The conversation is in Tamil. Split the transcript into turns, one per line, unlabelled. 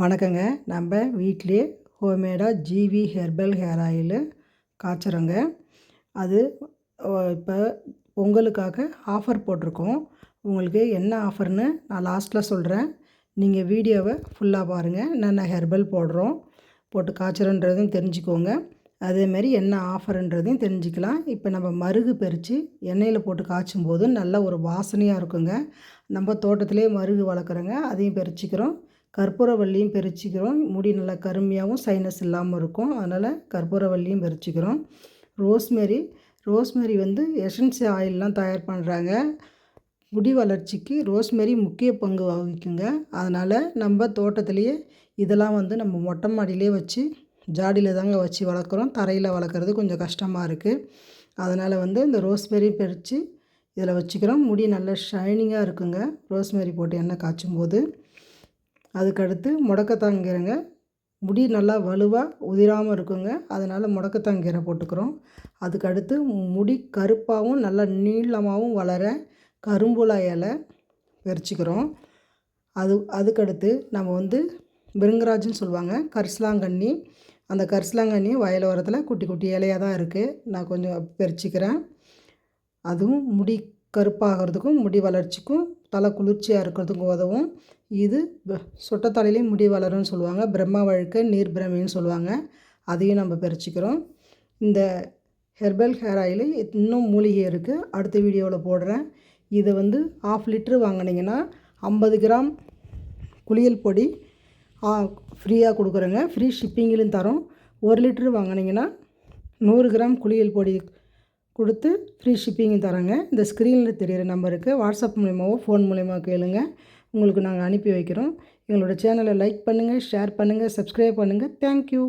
வணக்கங்க. நம்ம வீட்டிலே ஹோம்மேடாக G V herbal hair oil காய்ச்சுறோங்க. அது இப்போ உங்களுக்காக ஆஃபர் போட்டிருக்கோம். உங்களுக்கு என்ன ஆஃபர்னு நான் லாஸ்ட்டில் சொல்கிறேன் நீங்கள் வீடியோவை ஃபுல்லாக பாருங்கள் என்னென்ன ஹெர்பல் போடுறோம் போட்டு காய்ச்சுறோன்றதையும் தெரிஞ்சுக்கோங்க. அதேமாரி என்ன ஆஃபருன்றதையும் தெரிஞ்சுக்கலாம். இப்போ நம்ம மருகு பறித்து எண்ணெயில் போட்டு காய்ச்சும் போது நல்ல ஒரு வாசனையாக இருக்குங்க. நம்ம தோட்டத்திலே மருகு வளர்க்குறோங்க. அதையும் பறிச்சிக்கிறோம். கற்பூரவள்ளியும் பறிச்சிக்கிறோம் முடி நல்லா கருமையாகவும் சைனஸ் இல்லாமல் இருக்கும். அதனால் கற்பூரவள்ளியும் பறிச்சிக்கிறோம் ரோஸ்மெரி ரோஸ்மெரி வந்து எசன்சி ஆயிலெலாம் தயார் பண்ணுறாங்க முடி வளர்ச்சிக்கு ரோஸ்மெரி முக்கிய பங்கு வகிக்குங்க. அதனால் நம்ம தோட்டத்துலேயே இதெல்லாம் வந்து நம்ம மொட்டை மாடியிலே வச்சு ஜாடியில் தாங்க வச்சு வளர்க்குறோம். தரையில் வளர்க்குறது கொஞ்சம் கஷ்டமாக இருக்குது அதனால் வந்து இந்த ரோஸ்மெரி பறித்து இதில் வச்சுக்கிறோம். முடி நல்லா ஷைனிங்காக இருக்குங்க. ரோஸ்மெரி போட்டு எண்ணெய் காய்ச்சும் போது அதுக்கடுத்து முடக்கத்தாங்கீரைங்க. முடி நல்லா வலுவாக உதிராமல் இருக்குங்க. அதனால் முடக்கத்தாங்கீரை போட்டுக்கிறோம். அதுக்கடுத்து முடி கருப்பாகவும் நல்லா நீளமாகவும் வளர கரும்புலா இலை பறிச்சிக்கிறோம். அது அதுக்கடுத்து நம்ம வந்து பிருங்கராஜுன்னு சொல்லுவாங்க. கரிசலாங்கண்ணி. அந்த கரிசலாங்கண்ணி வயல் ஓரத்தில் குட்டி குட்டி இலையாக தான் இருக்குது நான் கொஞ்சம் பறிச்சிக்கிறேன். அதுவும் முடி கருப்பாகிறதுக்கும் முடி வளர்ச்சிக்கும் தலை குளிர்ச்சியாக இருக்கிறதுக்கும் உதவும். இது சொட்டத்தலையிலையும் முடி வளரும்னு சொல்லுவாங்க. பிரம்மா வழுக்க நீர் பிரமின்னு சொல்லுவாங்க. அதையும் நம்ம பறிச்சிக்கிறோம் இந்த ஹெர்பல் ஹேர் ஆயில் இன்னும் மூலிகை இருக்குது அடுத்த வீடியோவில் போடுறேன். இதை வந்து ஆஃப் லிட்ரு வாங்கினீங்கன்னா ஐம்பது கிராம் குளியல் பொடி ஃப்ரீயாக கொடுக்குறேங்க. ஃப்ரீ ஷிப்பிங்கிலும் தரோம். ஒரு லிட்ரு வாங்கினீங்கன்னா நூறு கிராம் குளியல் பொடி கொடுத்து ஃப்ரீ ஷிப்பிங்கும் தராங்க. இந்த ஸ்க்ரீனில் தெரிகிற நம்பருக்கு வாட்ஸ்அப் மூலிமாவோ ஃபோன் மூலியமாக கேளுங்க. உங்களுக்கு நாங்கள் அனுப்பி வைக்கிறோம். எங்களோட சேனலை லைக் பண்ணுங்கள் ஷேர் பண்ணுங்கள் சப்ஸ்கிரைப் பண்ணுங்கள் தேங்க்யூ